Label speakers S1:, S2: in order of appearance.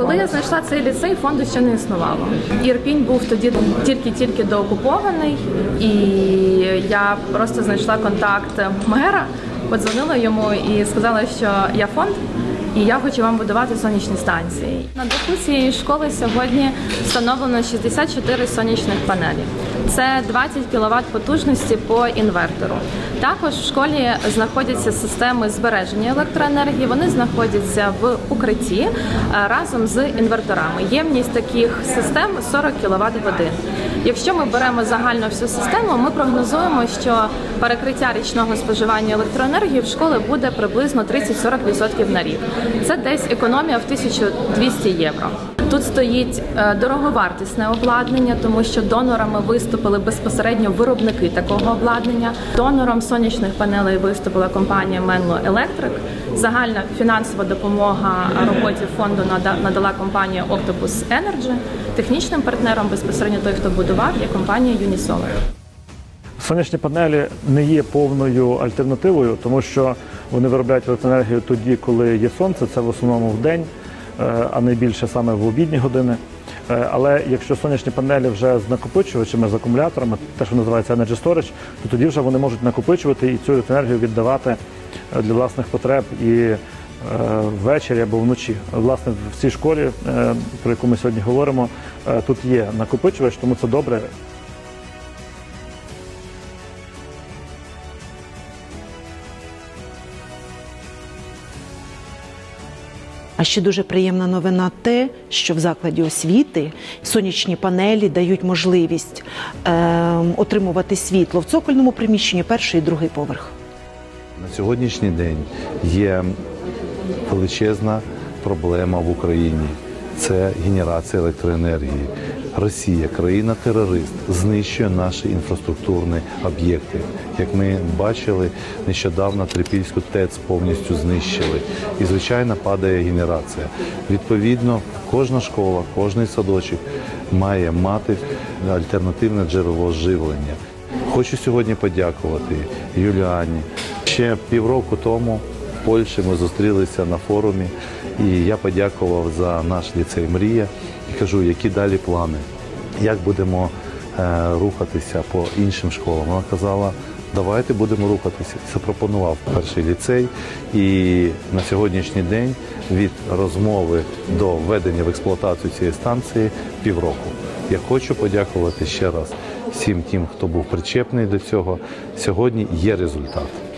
S1: Коли я знайшла цей ліцей, фонду ще не існувало. Ірпінь був тоді тільки-тільки доокупований, і я просто знайшла контакт мера, подзвонила йому і сказала, що я фонд. І я хочу вам будувати сонячні станції. На даху цієї школи сьогодні встановлено 64 сонячних панелі. Це 20 кВт потужності по інвертору. Також в школі знаходяться системи збереження електроенергії. Вони знаходяться в укритті е, разом з інверторами. Ємність таких систем 40 кВт годин. Якщо ми беремо загально всю систему, ми прогнозуємо, що перекриття річного споживання електроенергії в школи буде приблизно 30-40% на рік. Це десь економія в 1200 євро. Тут стоїть е, дороговартісне обладнання, тому що донорами виступили безпосередньо виробники такого обладнання. Донором сонячних панелей виступила компанія Menlo Electric. Загальна фінансова допомога роботі фонду надала компанія Octopus Energy. Технічним партнером безпосередньо той, хто будував, є компанія Unisolar.
S2: Сонячні панелі не є повною альтернативою, тому що вони виробляють електроенергію тоді, коли є сонце, це в основному в день, е, а найбільше саме в обідні години. Е, Але якщо сонячні панелі вже з накопичувачами, з акумуляторами, те, що називається energy storage, то тоді вже вони можуть накопичувати і цю енергію віддавати е, для власних потреб і е, ввечері або вночі. Власне, в цій школі, про яку ми сьогодні говоримо, тут є накопичувач, тому це добре.
S3: А ще дуже приємна новина те, що в закладі освіти сонячні панелі дають можливість е, отримувати світло в цокольному приміщенні перший і другий поверх.
S4: На сьогоднішній день є величезна проблема в Україні. Це генерація електроенергії. Росія, країна-терорист, знищує наші інфраструктурні об'єкти. Як ми бачили, нещодавно Трипільську ТЕЦ повністю знищили. І, звичайно, падає генерація. Відповідно, кожна школа, кожний садочок має мати альтернативне джерело живлення. Хочу сьогодні подякувати Юліані. Ще півроку тому в Польщі ми зустрілися на форумі, і я подякував за наш ліцей Мрія і кажу, які далі плани, як будемо е, рухатися по іншим школам. Вона казала, давайте будемо рухатися. Запропонував перший ліцей, і на сьогоднішній день від розмови до введення в експлуатацію цієї станції півроку. Я хочу подякувати ще раз всім тим, хто був причепний до цього. Сьогодні є результат.